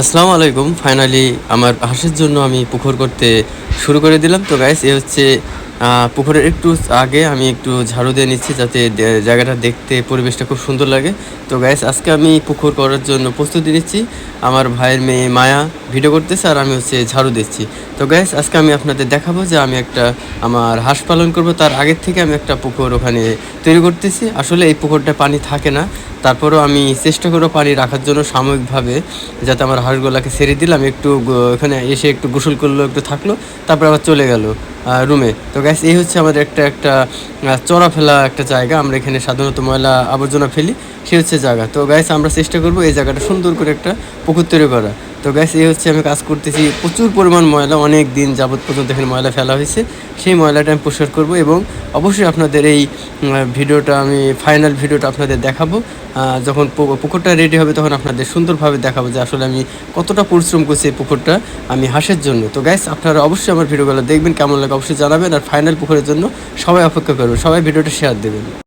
আসসালামু আলাইকুম। ফাইনালি আমার হাঁসের জন্য আমি পুকুর করতে শুরু করে দিলাম। তো গাইস এ হচ্ছে পুকুরের একটু আগে আমি একটু ঝাড়ু দিয়ে নিচ্ছি যাতে জায়গাটা দেখতে, পরিবেশটা খুব সুন্দর লাগে। তো গাইস আজকে আমি পুকুর করার জন্য প্রস্তুতি নিচ্ছি। আমার ভাইয়ের মেয়ে মায়া ভিডিও করতেছে আর আমি হচ্ছে ঝাড়ু দিচ্ছি। তো গাইস আজকে আমি আপনাদের দেখাবো যে আমি একটা, আমার হাঁস পালন করব। তার আগের থেকে আমি একটা পুকুর ওখানে তৈরি করতেছি। আসলে এই পুকুরটা পানি থাকে না। তারপরেও আমি চেষ্টা করে পানি রাখার জন্য সাময়িকভাবে যাতে আমার হাঁসগুলাকে ছেড়ে দিলাম, একটু এখানে এসে একটু গোসল করল, একটু থাকল, তারপরে আবার চলে গেল রুমে। তো গ্যাস এই হচ্ছে আমাদের একটা একটা চড়া ফেলা একটা জায়গা। আমরা এখানে সাধারণত ময়লা আবর্জনা ফেলি, সে হচ্ছে জায়গা। তো গ্যাস আমরা চেষ্টা করব এই জায়গাটা সুন্দর করে একটা পুকুর তৈরি করা তো গ্যাস এই হচ্ছে আমি কাজ করতেছি। প্রচুর পরিমাণ ময়লা, অনেক দিন যাবত পর্যন্ত এখানে ময়লা ফেলা হয়েছে। সেই ময়লাটা আমি পরিষ্কার করব এবং অবশ্যই আপনাদের এই ভিডিওটা আমি ফাইনাল ভিডিওটা আপনাদের দেখাবো। যখন পুকুরটা রেডি হবে তখন আপনাদের সুন্দরভাবে দেখাবো যে আসলে আমি কতটা পরিশ্রম করছি এই পুকুরটা, আমি হাঁসের জন্য। তো গ্যাস আপনারা অবশ্যই আমার ভিডিওগুলো দেখবেন, কেমন লাগে অবশ্যই জানাবেন। আর ফাইনাল পুকুরের জন্য সবাই অপেক্ষা করবেন, সবাই ভিডিওটা শেয়ার দেবেন।